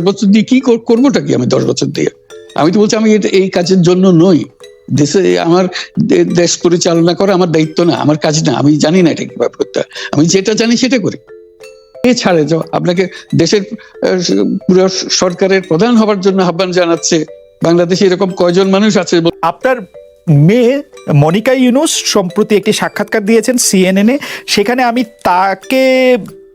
বছর দিয়ে কি কর- করবোটা কি আমি দশ বছর দিয়ে? আমি তো বলছি আমি এই কাজের জন্য নই। দেশে আমার দেশ পরিচালনা করা আমার দায়িত্ব না, আমার কাজ না। আমি জানি না এটা কীভাবে করতে আমি যেটা জানি সেটা করি। যাও আপনাকে দেশের পুরো সরকারের প্রধান হবার জন্য আহ্বান জানাচ্ছে, বাংলাদেশে এরকম কয়জন মানুষ আছে আপনার মেয়ে মনিকা ইউনুস সম্প্রতি একটি সাক্ষাৎকার দিয়েছেন সিএনএন। সেখানে আমি তাকে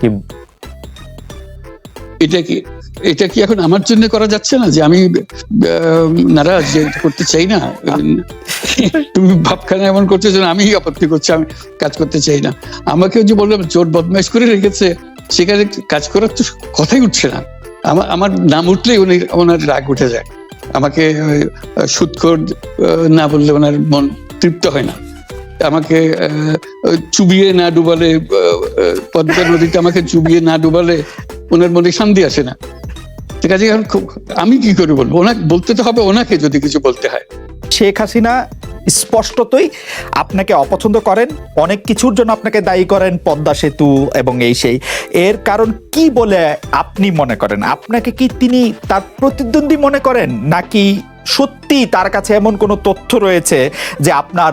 কি? এটা কি এটা কি এখন আমার জন্য করা যাচ্ছে না যে আমি নারাজ করতে চাই না? তুমি ভাবখানা এমন আমি আপত্তি করছি আমি কাজ করতে চাই না। যে বললাম জোর বদমাইশ করে রেখেছে সেখানে কাজ করার তো কথাই উঠছে না। আমার আমার নাম উঠলেই উনি ওনার রাগ উঠে যায়। আমাকে আহ, না বললে ওনার মন তৃপ্ত হয় না। আমাকে চুবিয়ে না ডুবালে পদ্মা নদীতে আমাকে চুবিয়ে না ডুবালে ওনার মনে শান্তি আসে না। ঠিক আছে খুব- আমি কি করে বলব? ওনাকে, বলতে তো হবে ওনাকে যদি কিছু বলতে হয়। শেখ হাসিনা স্পষ্টতই আপনাকে অপছন্দ করেন, অনেক কিছুর জন্য আপনাকে দায়ী করেন পদ্মা সেতু এবং এই সেই। এর কারণ কি বলে আপনি মনে করেন? আপনাকে কি তিনি তার প্রতিদ্বন্দ্বী মনে করেন? নাকি সত্যি তার কাছে এমন কোনো তথ্য রয়েছে যে আপনার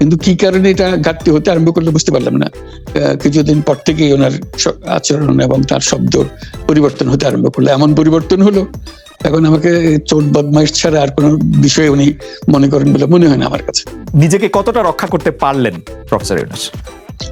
কিন্তু কি কারণে এটা ঘাটতি হতে আরম্ভ করলে বুঝতে পারলাম না। কিছুদিন পর থেকেই ওনার আচরণ এবং তার শব্দ পরিবর্তন হতে আরম্ভ করল। এমন পরিবর্তন হলো, এখন আমাকে চোট, বদমাইশ ছাড়া আর কোনো বিষয়ে উনি মনে করেন বলে মনে হয় না আমার কাছে। নিজেকে কতটা রক্ষা করতে পারলেন, প্রফেসর ইউনুস?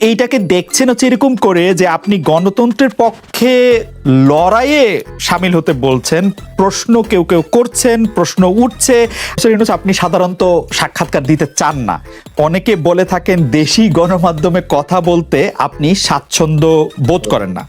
এইটাকে দেখছেন হচ্ছে এরকম করে যে আপনি গণতন্ত্রের পক্ষে লড়াইয়ে সামিল হতে বলছেন, প্রশ্ন কেউ কেউ করছেন, প্রশ্ন উঠছে। আপনি সাধারণত সাক্ষাৎকার দিতে চান না। অনেকে বলে থাকেন, দেশি গণমাধ্যমে কথা বলতে আপনি স্বাচ্ছন্দ্য বোধ করেন না।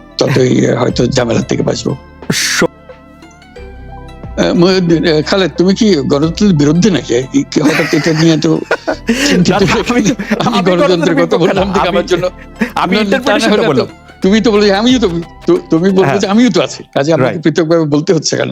ততই হয়তো ঝামেলার থেকে বাঁচবো খালেদ তুমি কি গণতন্ত্রের বিরুদ্ধে নাকি হঠাৎ এটা নিয়ে তো আমি গণতন্ত্রের কথা বললাম আমার জন্য আমি। তুমি তো বলে আমিও তো তুমি বলছো যে হ্যাঁ। আমিও তো আছি কাজে আমাকে. পৃথকভাবে বলতে হচ্ছে কেন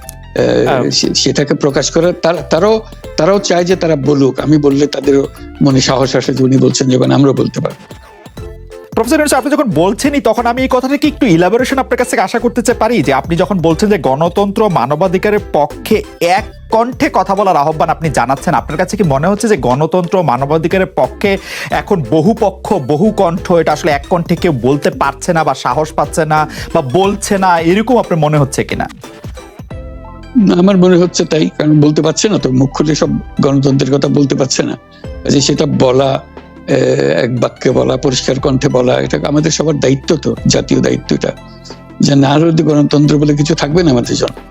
সেটাকে প্রকাশ করা তারা তারাও তারাও চায় যে তারা বলুক। আমি বললে তাদের মনে সাহস আসে যে উনি বলছেন যখন আমরাও বলতে পারব। প্রফেসর আপনি যখন বলছেনই তখন আমি এই কথাটাকে একটু ইলাবোরেশন আপনার কাছ থেকে আশা করতে পারি? যে আপনি যখন বলছেন যে গণতন্ত্র মানবাধিকারের পক্ষে এক কণ্ঠে কথা বলার আহ্বান আপনি জানাচ্ছেন আপনার কাছে কি মনে হচ্ছে যে গণতন্ত্র মানবাধিকারের পক্ষে এখন বহু পক্ষ বহু কণ্ঠ এটা আসলে এক কণ্ঠে কেউ বলতে পারছে না বা সাহস পাচ্ছে না বা বলছে না এরকম আপনার মনে হচ্ছে কিনা? আমার মনে হচ্ছে তাই, কারণ বলতে পারছে না তো, মুখ খুলে সব গণতন্ত্রের কথা বলতে পারছে না। যে সেটা বলা এক বাক্যে বলা, পরিষ্কার কণ্ঠে বলা, এটা আমাদের সবার দায়িত্ব তো, জাতীয় দায়িত্বটা যে না গণতন্ত্র বলে কিছু থাকবে না আমাদের জন্য।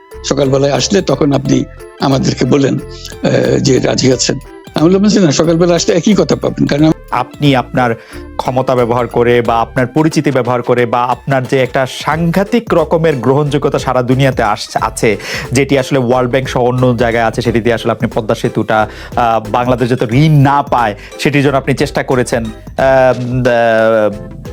সকালবেলায় আসলে তখন আপনি আমাদেরকে বলেন যে রাজি আছেন। আমি বললাম যে না, সকালবেলা আসলে একই কথা পাবেন, কারণ আপনি আপনার ক্ষমতা ব্যবহার করে বা আপনার পরিচিতি ব্যবহার করে বা আপনার যে একটা সাংঘাতিক রকমের গ্রহণযোগ্যতা সারা দুনিয়াতে আস- আছে, যেটি আসলে ওয়ার্ল্ড ব্যাংক সহ অন্য জায়গায় আছে সেটি দিয়ে আসলে আপনি পদ্মা সেতুটা বাংলাদেশ যাতে ঋণ না পায়, সেটির জন্য আপনি চেষ্টা করেছেন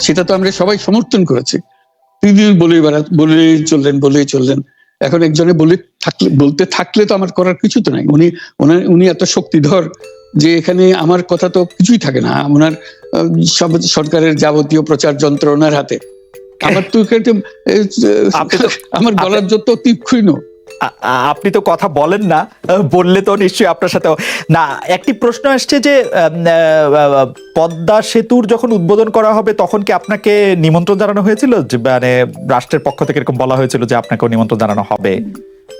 সেটা তো আমরা সবাই সমর্থন করেছি। তিনি বলেই বেড়া বলেই চললেন বলেই চললেন। এখন একজনে বলে থাকলে বলতে থাকলে তো আমার করার কিছু তো নাই। উনি ওনার উনি এত শক্তিধর যে এখানে আমার কথা তো কিছুই থাকে না। ওনার সব সরকারের যাবতীয় প্রচার যন্ত্র ওনার হাতে। আমার তো আমার গলার যত তীক্ষ্ণ। আপনি তো কথা বলেন না বললে তো নিশ্চয়ই আপনার সাথে না, একটি প্রশ্ন আসছে যে পদ্মা সেতুর যখন উদ্বোধন করা হবে, তখন কি আপনাকে নিমন্ত্রণ জানানো হয়েছিল? মানে রাষ্ট্রের পক্ষ থেকে এরকম বলা হয়েছিল যে, আপনাকেও নিমন্ত্রণ জানানো হবে।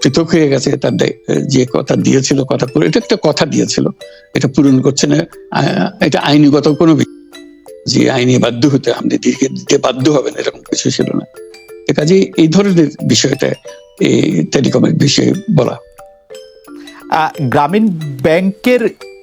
পৃথক হয়ে গেছে তার যে কথা দিয়েছিল, কথা পুরো, এটা একটা কথা দিয়েছিল। এটা পূরণ করছে না এটা আইনিগত কোনো যে আইনে বাধ্য হতে আপনি দিতে বাধ্য হবেন, এরকম কিছু ছিল না। কাজে এই ধরনের বিষয়টা এই টেলিকমের বিষয়ে বলা। গ্রামীণ ব্যাংকের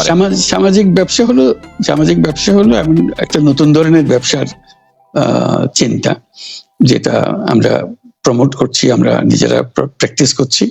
সামাজ- সামাজিক ব্যবসা হলো, সামাজিক ব্যবসা হলো এমন একটা নতুন ধরনের ব্যবসার চিন্তা, যেটা আমরা প্রমোট করছি, আমরা নিজেরা প্র্যাকটিস করছি।